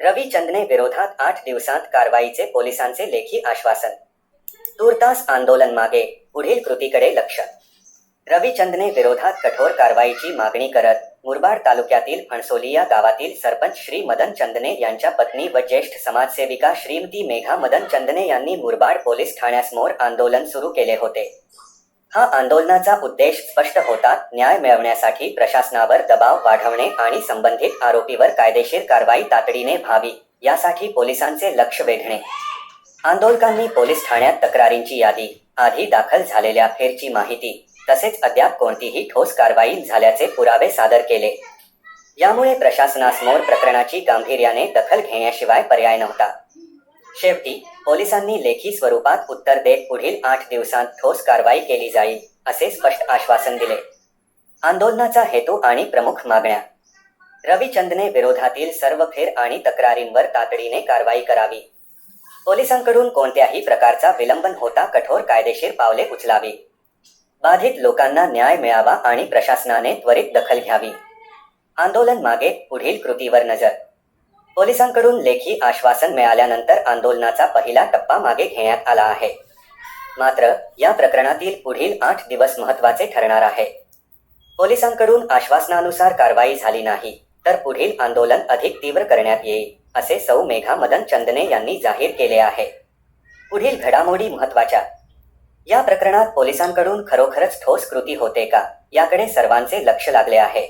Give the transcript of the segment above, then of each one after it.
रविचंदने विरोधात आठ दिवसांत कारवाईचे पोलिसांचे लेखी आश्वासन. तूर्तास आंदोलन मागे पुढील कृतीकडे लक्ष. रविचंदने विरोधात कठोर कारवाईची मागणी करत मुरबाड तालुक्यातील फणसोली या गावातील सरपंच श्री मदन चंदने यांच्या पत्नी व ज्येष्ठ समाजसेविका श्रीमती मेघा मदन चंदने यांनी मुरबाड पोलीस ठाण्यासमोर आंदोलन सुरू केले होते. हा आंदोलनाचा उद्देश स्पष्ट होता. न्याय मिळवण्यासाठी प्रशासनावर दबाव वाढवणे आणि संबंधित आरोपीवर कायदेशीर कारवाई तातडीने व्हावी यासाठी पोलिसांचे लक्ष वेधणे. आंदोलकांनी पोलीस ठाण्यात तक्रारींची यादी आधी दाखल झालेल्या फेरची माहिती तसेच अद्याप कोणतीही ठोस कारवाई झाल्याचे पुरावे सादर केले. यामुळे प्रशासनासमोर प्रकरणाची गांभीर्याने दखल घेण्याशिवाय पर्याय नव्हता. शेवटी पोलिसांनी लेखी स्वरूपात उत्तर देत पुढील आठ दिवसांत ठोस कारवाई केली जाईल असे स्पष्ट आश्वासन दिले. आंदोलनाचा हेतू आणि प्रमुख मागण्या. रविचंदने विरोधातील सर्व फेर आणि तक्रारींवर तातडीने कारवाई करावी. पोलिसांकडून कोणत्याही प्रकारचा विलंबन होता कठोर कायदेशीर पावले उचलावी. बाधित लोकांना न्याय मिळावा आणि प्रशासनाने त्वरित दखल घ्यावी. आंदोलन मागे पुढील कृतीवर नजर. पोलिसांकडून लेखी आश्वासन मिळाल्यानंतर आंदोलनाचा पहिला टप्पा मागे घेण्यात आला आहे. मात्र या प्रकरणातील पुढील आठ दिवस महत्त्वाचे ठरणार आहे. पोलिसांकडून आश्वासनानुसार कारवाई झाली नाही तर पुढील आंदोलन अधिक तीव्र करण्यात येईल असे सौ मेघा मदन चंदने यांनी जाहीर केले आहे. पुढील घडामोडी महत्त्वाच्या या प्रकरणात पोलिसांकडून खरोखरच ठोस कृती होते का याकडे सर्वांचे लक्ष लागले आहे.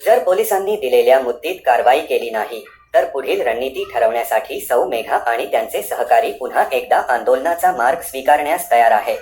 जर पोलिसांनी दिलेल्या मुद्दीत कारवाई केली नाही तर पुढील रणनीती ठरवण्यासाठी सौ मेघा आणि त्यांचे सहकारी पुन्हा एकदा आंदोलनाचा मार्ग स्वीकारण्यास तयार आहे